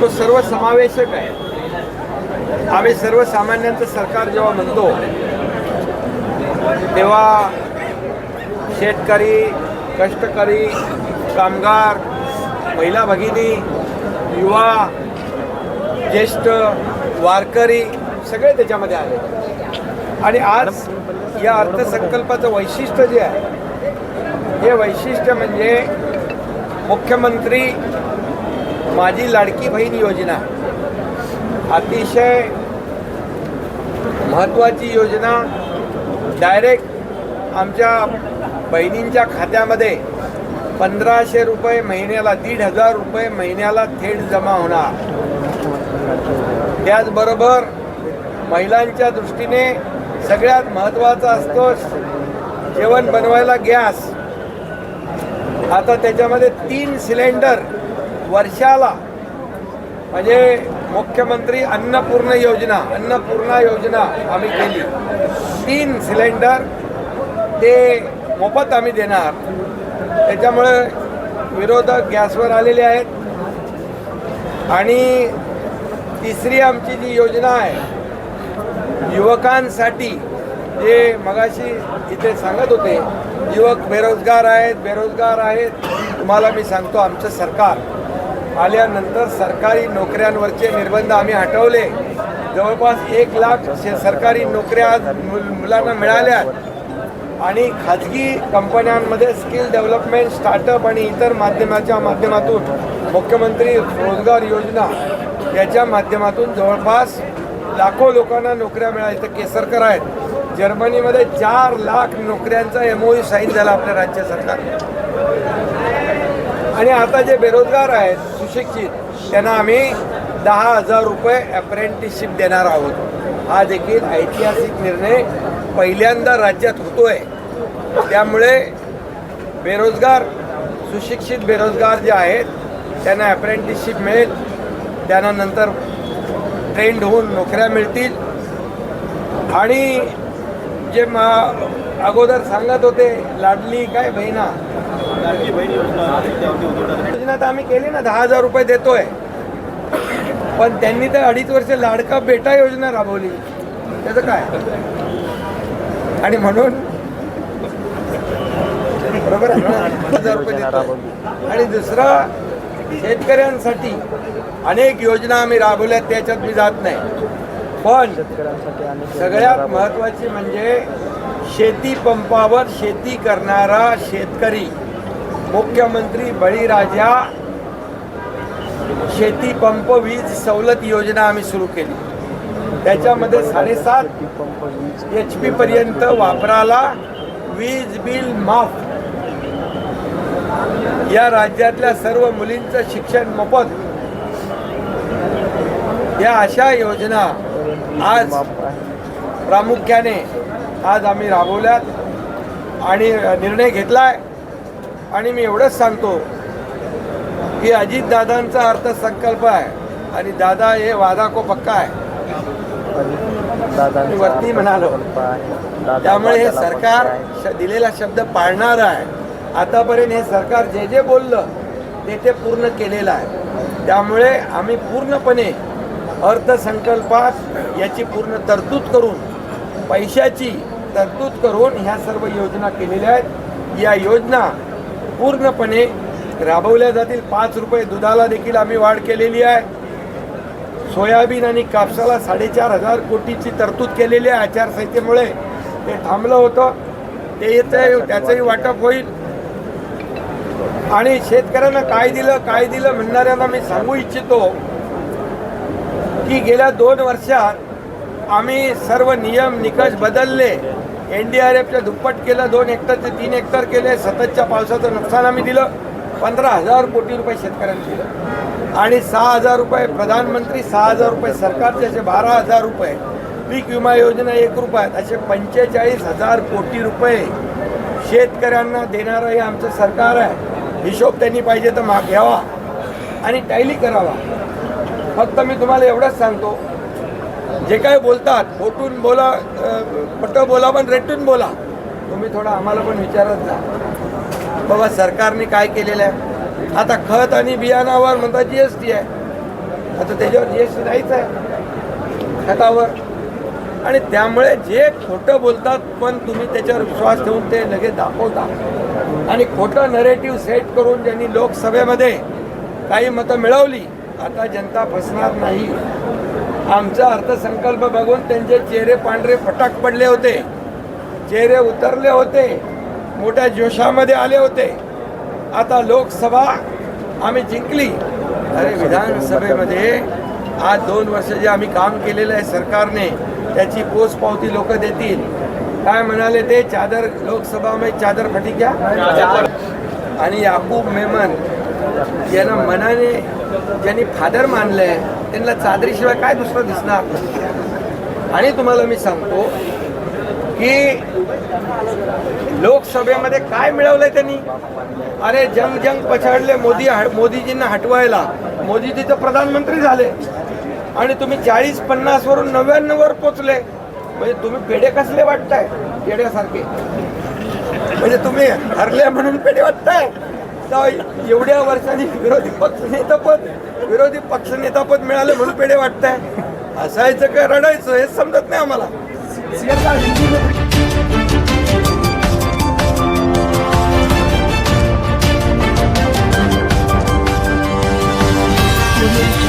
तो सर्व समावेशक आहे. आम्ही सर्वसामान्यांचं सरकार जेव्हा म्हणतो तेव्हा शेतकरी कष्टकरी कामगार महिला भगिनी युवा ज्येष्ठ वारकरी सगळे त्याच्यामध्ये आले. आणि आज या अर्थसंकल्पाचं वैशिष्ट्य जे आहे हे वैशिष्ट्य म्हणजे मुख्यमंत्री माझी लाडकी बहीण योजना. अतिशय महत्त्वाची योजना. डायरेक्ट आमच्या बहिणींच्या खात्यामध्ये पंधराशे रुपये महिन्याला दीड हजार रुपये महिन्याला थेट जमा होणार. त्याचबरोबर महिलांच्या दृष्टीने सगळ्यात महत्त्वाचा असतो जेवण बनवायला गॅस. आता त्याच्यामध्ये तीन सिलेंडर वर्षाला म्हणजे मुख्यमंत्री अन्नपूर्ण योजना अन्नपूर्णा योजना आम्ही केली. तीन सिलेंडर ते मोफत आम्ही देणार. त्याच्यामुळे विरोधक गॅसवर आलेले आहेत. आणि तिसरी आमची जी योजना आहे युवकांसाठी जे मगाशी इथे सांगत होते युवक बेरोजगार आहेत बेरोजगार आहेत तुम्हाला मी सांगतो आमचं सरकार. आल्यानंतर सरकारी नोकऱ्यांवरचे निर्बंध आम्ही हटवले. जवळपास एक लाख शे- सरकारी नोकऱ्या आज मुलांना मिळाल्या आणि खाजगी कंपन्यांमध्ये स्किल डेव्हलपमेंट स्टार्टअप आणि इतर माध्यमाच्या माध्यमातून मुख्यमंत्री रोजगार योजना याच्या माध्यमातून जवळपास लाखो लोकांना नोकऱ्या मिळाल्या. तर केसरकर आहेत. जर्मनीमध्ये चार लाख नोकऱ्यांचा एमओयू साईन झाला आपल्या राज्य सरकार आणि आता जे बेरोजगार आहेत सुशिक्षित त्यांना आम्ही दहा हजार रुपये अप्रेंटिसशिप देणार आहोत. हा देखील ऐतिहासिक निर्णय पहिल्यांदा राज्यात होतोय. त्यामुळे बेरोजगार सुशिक्षित बेरोजगार जे आहेत त्यांना अप्रेंटिसशिप मिळेल. त्यांना नंतर ट्रेंड होऊन नोकऱ्या मिळतील. आणि जे मा अगोदर सांगत होते लाडली काय बहिणा? योजना तर आम्ही केली ना दहा हजार रुपये देतोय. पण त्यांनी तर अडीच वर्ष लाडका बेटा योजना राबवली. त्याचं काय? आणि म्हणून बरोबर हजार रुपये देतोय. आणि दुसरा शेतकऱ्यांसाठी अनेक योजना आम्ही राबवल्या त्याच्यात मी जात नाही. पण सगळ्यात महत्वाची म्हणजे शेती पंपावर शेती करणारा शेतकरी. मुख्यमंत्री बळीराजा शेती पंप वीज सवलत योजना आम्ही सुरू केली. त्याच्यामध्ये साडेसात एच पी पर्यंत वापराला वीज बिल माफ. या राज्यातल्या सर्व मुलींचं शिक्षण मोफत. या अशा योजना आज प्रामुख्याने आज आम्ही राबवल्यात आणि निर्णय घेतला आहे आणि मी एवढंच सांगतो की अजितदादांचा अर्थसंकल्प आहे आणि दादा हे वादा को पक्का आहे. मी वरती म्हणालो त्यामुळे हे सरकार श- दिलेला शब्द पाळणार आहे. आतापर्यंत हे सरकार जे जे बोललं ते ते पूर्ण केलेलं आहे. त्यामुळे आम्ही पूर्णपणे अर्थसंकल्पात याची पूर्ण तरतूद करून पैशाची तरतूद करून ह्या सर्व योजना केलेल्या आहेत. या योजना पूर्णपणे राबवल्या जातील. पाच रुपये दुधाला देखील आम्ही वाढ केलेली आहे. सोयाबीन आणि कापसाला साडेचार हजार कोटीची तरतूद केलेली आहे आचारसंहितेमुळे. ते थांबलं होतं. ते येतं त्याचंही वाटप होईल. आणि शेतकऱ्यांना काय दिलं काय दिलं म्हणणाऱ्यांना मी सांगू इच्छितो की गेल्या दोन वर्षात आम्ही सर्व नियम निकष बदलले. एन डी आर एफच्या दुप्पट केलं दोन हेक्टरचे तीन हेक्टर केले सततच्या पावसाचं नुकसान आम्ही दिलं पंधरा हजार कोटी रुपये शेतकऱ्यांना दिलं. आणि सहा हजार रुपये प्रधानमंत्री सहा हजार रुपये सरकारचे असे बारा हजार रुपये. पीक विमा योजना एक रुपयात असे पंचेचाळीस हजार कोटी रुपये शेतकऱ्यांना देणारं हे आमचं सरकार आहे. हिशोब त्यांनी पाहिजे तर माग घ्यावा आणि टायली करावा. फक्त मी तुम्हाला एवढंच सांगतो जे काय बोलतात फोटून बोला पट बोला पण रेटून बोला. तुम्ही थोडा आम्हाला पण विचारत जा. बाबा सरकारने काय केलेलं आहे. आता खत आणि बियाणावर म्हणतात जी एस टी आहे. आता त्याच्यावर जी एस टी नाहीच आहे. खतावर. आणि त्यामुळे जे खोटं बोलतात पण तुम्ही त्याच्यावर विश्वास ठेवून ते लगेच दाखवता. आणि खोटं नरेटिव्ह सेट करून ज्यांनी लोकसभेमध्ये काही मतं मिळवली आता जनता फसणार नाही. आमचा अर्थसंकल्प बघून त्यांचे चेहरे पांढरे फटाक पडले होते. चेहरे उतरले होते. मोठ्या जोशामध्ये आले होते. आता लोकसभा आम्ही जिंकली. अरे विधानसभेमध्ये आज दोन वर्ष जे आम्ही काम केलेलं आहे सरकारने त्याची पोचपावती लोक देतील. काय म्हणाले ते? चादर लोकसभामध्ये चादर फटी क्या? आणि याकूब मेमन ज्यांना मनाने ज्यांनी फादर मानलंय त्यांना चादरीशिवाय काय दुसरं दिसणार? आणि तुम्हाला मी सांगतो की लोकसभेमध्ये काय मिळवलंय त्यांनी? अरे जंग जंग पछाडले मोदी मोदीजींना हटवायला. मोदीजी तर प्रधानमंत्री झाले. आणि तुम्ही चाळीस पन्नास वरून नव्याण्णव वर पोचले. म्हणजे तुम्ही पेढे कसले वाटताय? पेढ्यासारखे. म्हणजे तुम्ही हरले म्हणून पेढे वाटताय? एवढ्या वर्षांनी विरोधी पक्षनेतापद विरोधी पक्षनेतापद मिळालं म्हणून पेढे आहे हसायचं काय रडायचं हे समजत नाही आम्हाला. Audio